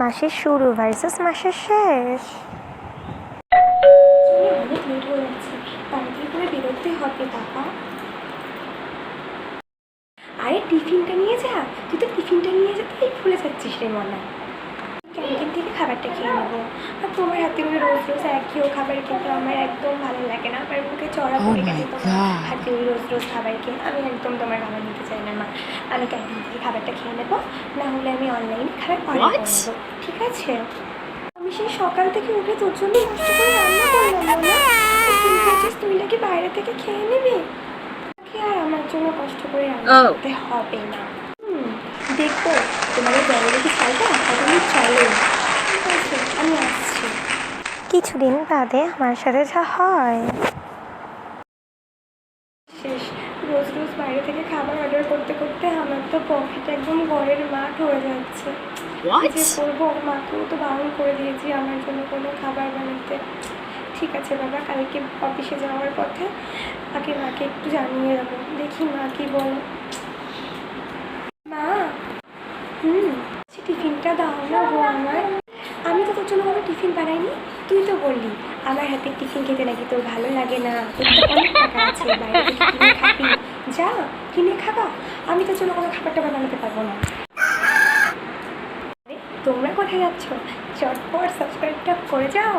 মাসের শুরু ভার্সেস মাসের শেষ। অনেক লেট হয়ে যাচ্ছে তাড়াতাড়ি করে বেরোতে হবে বাবা আরে টিফিনটা নিয়ে যা তুই তো টিফিনটা নিয়ে যেতেই ভুলে যাচ্ছিস রে মনে। ক্যান্টিন থেকে খাবারটা খেয়ে নেব। আর তোমার হাতে করে রোজ রোজ একইও খাবার খেতে আমার একদম ভালো লাগে না। আমার মুখে চড়া Oh পড়ে গেছে তোমার হাতে ওই রোজ রোজ খাবার খেয়ে। আমি একদম তোমার খাবার নিতে চাই না মা। আমি ক্যান্টিন থেকে খাবারটা খেয়ে নেব। না হলে আমি অনলাইনে খাবার অর্ডার? নেব। ঠিক আছে? আমি সেই সকাল থেকে উঠে তোর জন্য নষ্ট করে রান্না করলাম তুই নাকি বাইরে থেকে খেয়ে নিবি? আর আমার জন্য কষ্ট করে রান্না Oh. করতে হবে না। দেখো তোমাদের দেখি চালটা? কতদিন চলে। ঠিক আছে আমি আসছি। কিছুদিন বাদে আমার সাথে যা হয়। শেষ রোজ রোজ বাইরে থেকে খাবার অর্ডার করতে করতে আমার তো পকেট একদম ঘরের মাঠ হয়ে যাচ্ছে। যে করব মাকেও তো বারণ করে দিয়েছি আমার জন্য কোনো খাবার বানাতে। ঠিক আছে বাবা কালকে অফিসে যাওয়ার পথে আগে মাকে একটু জানিয়ে দেবো দেখি মা কি বলে। মা হুম সে টিফিনটা দাও না গো আমার আমি তো তোর জন্য বাবা টিফিন বানাইনি তুই তো বললি আমার হাতে টিফিন খেতে নাকি তোর ভালো লাগে না। তোর তো অনেক টাকা আছে বাইরে খাবি। যা, কিনে খাবা। আমি তো চলো কোনো খাবারটা বানাতে পারব না। তোমরা কোথায় যাচ্ছ? চটপট সাবস্ক্রাইবটা করে যাও।